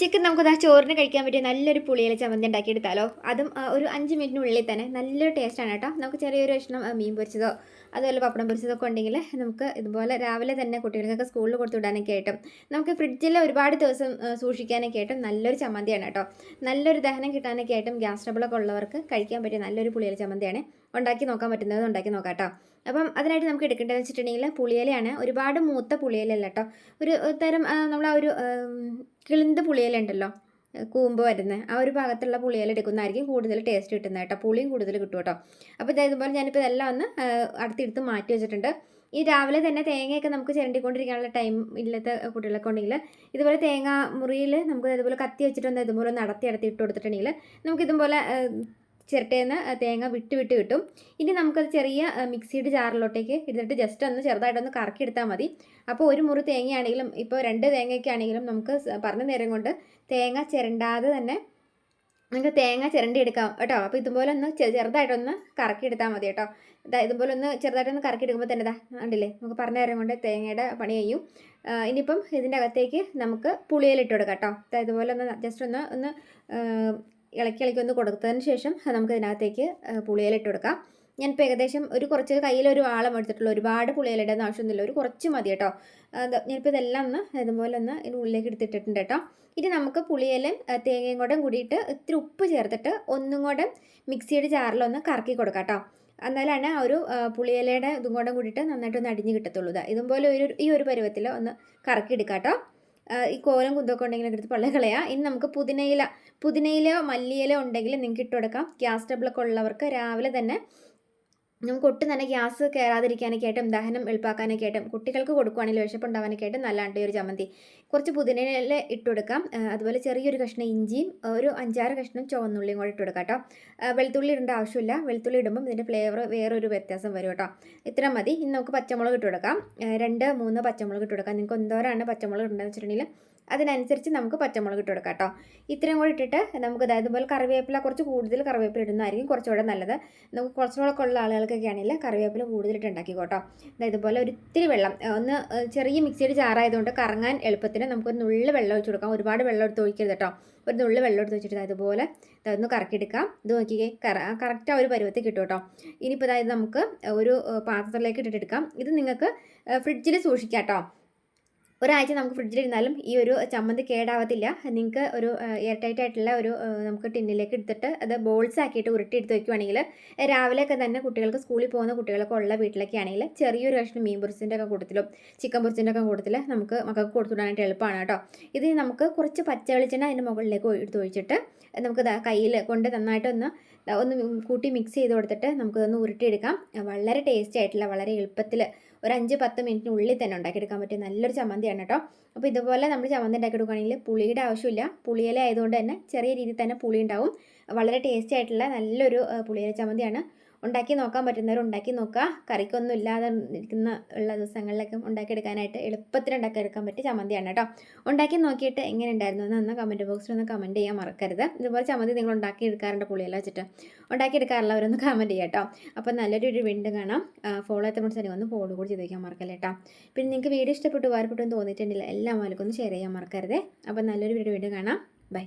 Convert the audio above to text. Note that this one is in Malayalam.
ഉച്ചയ്ക്ക് നമുക്ക് ആ ചോറിന് കഴിക്കാൻ പറ്റിയ നല്ലൊരു പുളിയില ചമ്മന്തി ഉണ്ടാക്കിയെടുത്താലോ അതും ഒരു അഞ്ച് മിനിറ്റിനുള്ളിൽ തന്നെ നല്ലൊരു ടേസ്റ്റാണ് കേട്ടോ. നമുക്ക് ചെറിയൊരു കഷ്ണം മീൻ പൊരിച്ചതോ അതുപോലെ പപ്പടം പൊരിച്ചതോ ഒക്കെ ഉണ്ടെങ്കിൽ നമുക്ക് ഇതുപോലെ രാവിലെ തന്നെ കുട്ടികൾക്കൊക്കെ സ്കൂളിൽ കൊടുത്തു വിടാനൊക്കെ ആയിട്ടും നമുക്ക് ഫ്രിഡ്ജിൽ ഒരുപാട് ദിവസം സൂക്ഷിക്കാനൊക്കെ ആയിട്ടും നല്ലൊരു ചമ്മന്തിയാണ് കേട്ടോ. നല്ലൊരു ദഹനം കിട്ടാനൊക്കെ ആയിട്ടും ഗ്യാസ് ട്രബിളൊക്കെ ഉള്ളവർക്ക് കഴിക്കാൻ പറ്റിയ നല്ലൊരു പുളിയില ചമ്മന്തിയാണ്. ഉണ്ടാക്കി നോക്കാൻ പറ്റുന്നത് ഉണ്ടാക്കി നോക്കാം കേട്ടോ. അപ്പം അതിനായിട്ട് നമുക്ക് എടുക്കേണ്ടതെന്ന് വെച്ചിട്ടുണ്ടെങ്കിൽ പുളിയിലയാണ്. ഒരുപാട് മൂത്ത പുളിയിലല്ല കേട്ടോ. ഒരു തരം നമ്മൾ ആ ഒരു കിളിന്ത് പുളിയില ഉണ്ടല്ലോ കൂമ്പ് വരുന്നത് ആ ഒരു ഭാഗത്തുള്ള പുളിയില എടുക്കുന്നതായിരിക്കും കൂടുതൽ ടേസ്റ്റ് കിട്ടുന്നത് കേട്ടോ. പുളിയും കൂടുതൽ കിട്ടും കേട്ടോ. അപ്പോൾ ഇതേ ഇതുപോലെ ഞാനിപ്പോൾ ഇതെല്ലാം ഒന്ന് അടുത്തെടുത്ത് മാറ്റി വെച്ചിട്ടുണ്ട്. ഈ രാവിലെ തന്നെ തേങ്ങയൊക്കെ നമുക്ക് ചിരണ്ടിക്കൊണ്ടിരിക്കാനുള്ള ടൈം ഇല്ലാത്ത കുട്ടികളൊക്കെ ഉണ്ടെങ്കിൽ ഇതുപോലെ തേങ്ങ മുറിയിൽ നമുക്ക് ഇതുപോലെ കത്തി വെച്ചിട്ടൊന്ന് ഇതുപോലെ ഒന്ന് അടത്തി അടത്തി ഇട്ട് കൊടുത്തിട്ടുണ്ടെങ്കിൽ നമുക്ക് ഇതുപോലെ നിന്ന് തേങ്ങ വിട്ട് വിട്ട് കിട്ടും. ഇനി നമുക്കത് ചെറിയ മിക്സിയുടെ ജാറിലോട്ടേക്ക് ഇട്ടിട്ട് ജസ്റ്റ് ഒന്ന് ചെറുതായിട്ടൊന്ന് കറക്കി എടുത്താൽ മതി. അപ്പോൾ ഒരു മുറി തേങ്ങയാണെങ്കിലും ഇപ്പോൾ രണ്ട് തേങ്ങയൊക്കെ ആണെങ്കിലും നമുക്ക് പറഞ്ഞ നേരം കൊണ്ട് തേങ്ങ ചിരണ്ടാതെ തന്നെ നിങ്ങൾക്ക് തേങ്ങ ചിരണ്ടി എടുക്കാം കേട്ടോ. അപ്പോൾ ഇതുപോലെ ഒന്ന് ചെറുതായിട്ടൊന്ന് കറക്കി എടുത്താൽ മതി കേട്ടോ. ഇതാ ഇതുപോലെ ഒന്ന് ചെറുതായിട്ടൊന്ന് കറക്കി എടുക്കുമ്പോൾ തന്നെ ഇതാ കണ്ടില്ലേ? നമുക്ക് പറഞ്ഞ നേരം കൊണ്ട് തേങ്ങയുടെ പണി ചെയ്യും ഇനിയിപ്പം ഇതിന്റെ അകത്തേക്ക് നമുക്ക് പുളിയിലിട്ട് കൊടുക്കാം കേട്ടോ. ഇതാ ഇതുപോലെ ഒന്ന് ജസ്റ്റ് ഒന്ന് ഒന്ന് ഇളക്കി ഇളക്കി ഒന്ന് കൊടുത്തതിന് ശേഷം നമുക്ക് ഇതിനകത്തേക്ക് പുളിയിലിട്ട് കൊടുക്കാം. ഞാനിപ്പോൾ ഏകദേശം ഒരു കുറച്ച് കയ്യിലൊരു ആളം എടുത്തിട്ടുള്ളൂ ഒരുപാട് പുളിയിലിടുന്ന ആവശ്യമൊന്നുമില്ല. ഒരു കുറച്ച് മതി കേട്ടോ. ഞാനിപ്പോൾ ഇതെല്ലാം ഒന്ന് ഇതുപോലെ ഒന്ന് ഇതിന് ഉള്ളിലേക്ക് എടുത്തിട്ടിട്ടുണ്ട് കേട്ടോ. ഇനി നമുക്ക് പുളിയിലും തേങ്ങയും കൂടെ കൂടിയിട്ട് ഇത്തിരി ഉപ്പ് ചേർത്തിട്ട് ഒന്നും കൂടെ മിക്സിയുടെ ജാറിലൊന്ന് കറക്കി കൊടുക്കാം കേട്ടോ. എന്നാലാണ് ആ ഒരു പുളിയിലയുടെ ഇതും കൂടെ കൂടിയിട്ട് നന്നായിട്ടൊന്ന് അടിഞ്ഞ് കിട്ടത്തുള്ളൂ. ഇതാ ഇതുപോലെ ഒരു ഈ ഒരു പരുവത്തിൽ ഒന്ന് കറക്കി എടുക്കാം കേട്ടോ. ഈ കോലം കുന്തൊക്കെ ഉണ്ടെങ്കിൽ എടുത്ത് പള്ള കളയാം. ഇനി നമുക്ക് പുതിനയില പുതിനയിലയോ മല്ലിയിലോ ഉണ്ടെങ്കിൽ നിങ്ങൾക്ക് ഇട്ട് കൊടുക്കാം. ഗ്യാസ് ട്രബിളൊക്കെ ഉള്ളവർക്ക് രാവിലെ തന്നെ നമുക്ക് ഒട്ടും തന്നെ ഗ്യാസ് കയറാതിരിക്കാനൊക്കെ ആയിട്ടും ദഹനം എളുപ്പാക്കാനൊക്കെ ആയിട്ടും കുട്ടികൾക്ക് കൊടുക്കുവാണെങ്കിൽ വിശപ്പുണ്ടാവാനൊക്കെ ആയിട്ടും നല്ലതാണ് ഒരു ചമ്മന്തി. കുറച്ച് പുതിനയില ഇട്ട് കൊടുക്കാം. അതുപോലെ ചെറിയൊരു കഷ്ണം ഇഞ്ചിയും ഒരു അഞ്ചാറ് കഷ്ണം ചുവന്നുള്ളിയും കൂടെ ഇട്ട് കൊടുക്കാം കേട്ടോ. വെളുത്തുള്ളി ഇടേണ്ട ആവശ്യമില്ല. വെളുത്തുള്ളി ഇടുമ്പം ഇതിന്റെ ഫ്ലേവർ വേറൊരു വ്യത്യാസം വരും കേട്ടോ. ഇത്ര മതി. ഇനി നമുക്ക് പച്ചമുളക് ഇട്ട് കൊടുക്കാം. രണ്ട് മൂന്ന് പച്ചമുളക് ഇട്ട് കൊടുക്കാം. നിങ്ങൾക്ക് എന്തോരാണ് പച്ചമുളക് ഇടേണ്ടതെന്ന് വെച്ചിട്ടുണ്ടെങ്കിൽ അതിനനുസരിച്ച് നമുക്ക് പച്ചമുളക് ഇട്ട് കൊടുക്കാം കേട്ടോ. ഇത്രയും കൂടി ഇട്ടിട്ട് നമുക്ക് അതായത് ഇതുപോലെ കറിവേപ്പില കുറച്ച് കൂടുതൽ കറിവേപ്പില ഇടുന്നതായിരിക്കും കുറച്ചുകൂടെ നല്ലത്. നമുക്ക് കൊളസ്ട്രോളൊക്കെ ഉള്ള ആളുകൾക്കൊക്കെ ആണെങ്കിൽ കറിവേപ്പില കൂടുതലിട്ട് ഉണ്ടാക്കിക്കോട്ടോ അതായത് ഇതുപോലെ ഒരു ഇത്തിരി വെള്ളം ഒന്ന് ചെറിയ മിക്സിയുടെ ചാറായതുകൊണ്ട് കറങ്ങാൻ എളുപ്പത്തിന് നമുക്കൊരു നുള്ളു വെള്ളം ഒഴിച്ച് കൊടുക്കാം. ഒരുപാട് വെള്ളം എടുത്ത് ഒഴിക്കരുത് കേട്ടോ. ഒരു നുള്ളു വെള്ളം എടുത്ത് വെച്ചിട്ട് അതുപോലെ ഇതൊന്ന് കറക്കിയെടുക്കാം. ഇത് നോക്കിക്കേ കറ കറക്റ്റ് ആ ഒരു പരുവത്തിൽ കിട്ടും കേട്ടോ. ഇനിയിപ്പോൾ അതായത് നമുക്ക് ഒരു പാത്രത്തിലേക്ക് ഇട്ടിട്ടെടുക്കാം ഇത് നിങ്ങൾക്ക് ഫ്രിഡ്ജിൽ സൂക്ഷിക്കാം കേട്ടോ. ഒരാഴ്ച നമുക്ക് ഫ്രിഡ്ജിലിരുന്നാലും ഈ ഒരു ചമ്മന്തി കേടാവത്തില്ല. നിങ്ങൾക്ക് ഒരു എയർ ടൈറ്റ് ആയിട്ടുള്ള ഒരു നമുക്ക് ടിന്നിലേക്ക് എടുത്തിട്ട് അത് ബോൾസ് ആക്കിയിട്ട് ഉരുട്ടി എടുത്ത് വയ്ക്കുവാണെങ്കിൽ രാവിലെയൊക്കെ തന്നെ കുട്ടികൾക്ക് സ്കൂളിൽ പോകുന്ന കുട്ടികളൊക്കെ ഉള്ള വീട്ടിലൊക്കെ ആണെങ്കിൽ ചെറിയൊരു കഷ്ണം മീൻ പൊരിച്ചിന്റെ ഒക്കെ കൂട്ടത്തിലും ചിക്കൻ പൊരിച്ചിന്റെ ഒക്കെ കൂട്ടത്തിൽ നമുക്ക് മക്കൾക്ക് കൊടുത്തുവിടാനായിട്ട് എളുപ്പമാണ് കേട്ടോ. ഇത് നമുക്ക് കുറച്ച് പച്ച വെളിച്ചെണ്ണ അതിന്റെ മുകളിലേക്ക് എടുത്ത് ഒഴിച്ചിട്ട് നമുക്ക് കയ്യിൽ കൊണ്ട് നന്നായിട്ടൊന്ന് ഒന്ന് കൂട്ടി മിക്സ് ചെയ്ത് കൊടുത്തിട്ട് നമുക്കതൊന്ന് ഉരുട്ടിയെടുക്കാം. വളരെ ടേസ്റ്റി ആയിട്ടുള്ള വളരെ എളുപ്പത്തിൽ ഒരു അഞ്ച് പത്ത് മിനിറ്റിനുള്ളിൽ തന്നെ ഉണ്ടാക്കിയെടുക്കാൻ പറ്റും നല്ലൊരു ചമ്മന്തിയാണ് കേട്ടോ. അപ്പോൾ ഇതുപോലെ നമ്മൾ ചമ്മന്തി ഉണ്ടാക്കിയെടുക്കുകയാണെങ്കിൽ പുളിയുടെ ആവശ്യമില്ല. പുളിയില ആയതുകൊണ്ട് തന്നെ ചെറിയ രീതിയിൽ തന്നെ പുളി ഉണ്ടാവും. വളരെ ടേസ്റ്റി ആയിട്ടുള്ള നല്ലൊരു പുളിയില ചമ്മന്തിയാണ്. ഉണ്ടാക്കി നോക്കാൻ പറ്റുന്നവർ ഉണ്ടാക്കി നോക്കുക. കറിക്കൊന്നും ഇല്ലാതെ ഇരിക്കുന്ന ഉള്ള ദിവസങ്ങളിലൊക്കെ ഉണ്ടാക്കിയെടുക്കാനായിട്ട് എളുപ്പത്തിൽ ഉണ്ടാക്കിയെടുക്കാൻ പറ്റിയ ചമ്മന്തിയാണ് കേട്ടോ. ഉണ്ടാക്കി നോക്കിയിട്ട് എങ്ങനെ ഉണ്ടായിരുന്നു എന്ന് ഒന്ന് കമന്റ് ബോക്സിൽ ഒന്ന് കമന്റ് ചെയ്യാൻ മറക്കരുത്. ഇതുപോലെ ചമ്മന്തി നിങ്ങൾ ഉണ്ടാക്കി എടുക്കാറുണ്ട് പുള്ളിയല്ല വെച്ചിട്ട്. ഉണ്ടാക്കി ഉണ്ടാക്കിയെടുക്കാറുള്ളവരൊന്ന് കമന്റ് ചെയ്യാം കേട്ടോ. അപ്പോൾ നല്ലൊരു ഒരു വീണ്ടും കാണാം. ഫോളോ എത്ര മനസ്സിലായി ഒന്ന് ഫോളോ കൂടി ചെയ്ത് വയ്ക്കാൻ മറക്കല്ലേ കേട്ടോ. പിന്നെ നിങ്ങൾക്ക് വീഡിയോ ഇഷ്ടപ്പെട്ടു ഉപകാരപ്പെട്ടു എന്ന് തോന്നിയിട്ടുണ്ടെങ്കിൽ എല്ലാ മാലക്കും ഒന്ന് ഷെയർ ചെയ്യാൻ മറക്കരുത്. അപ്പോൾ നല്ലൊരു വീഡിയോ വീണ്ടും കാണാം. ബൈ